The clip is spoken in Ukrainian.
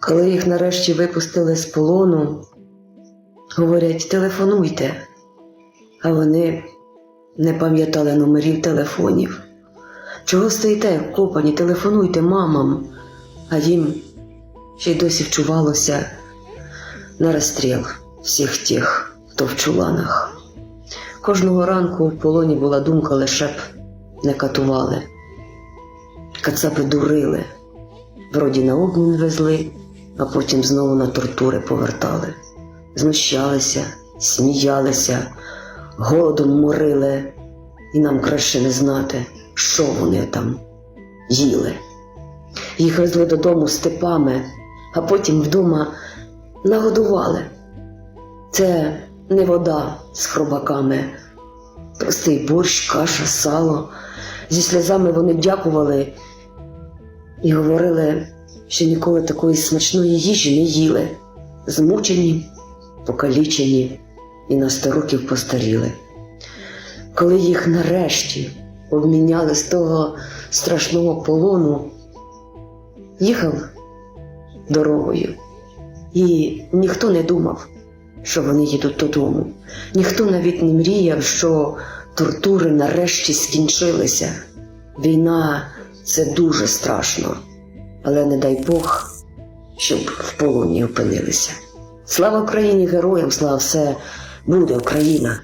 Коли їх нарешті випустили з полону, говорять, телефонуйте, а вони не пам'ятали номерів телефонів. Чого стоїте, вкопані, телефонуйте мамам, а їм ще й досі вчувалося на розстріл всіх тих, хто в чуланах. Кожного ранку в полоні була думка лише б не катували. Кацапи дурили, вроді на обмін везли, а потім знову на тортури повертали. Знущалися, сміялися, голодом морили, і нам краще не знати, що вони там їли. Їх везли додому степами, а потім вдома нагодували. Це не вода з хробаками, простий борщ, каша, сало. Зі сльозами вони дякували і говорили, що ніколи такої смачної їжі не їли, змучені, покалічені і на сто років постаріли. Коли їх нарешті обміняли з того страшного полону, їхав дорогою, і ніхто не думав, що вони їдуть додому. Ніхто навіть не мріяв, що тортури нарешті скінчилися. Війна це дуже страшно, але не дай Бог, щоб в полоні опинилися. Слава Україні, героям, слава все буде Україна!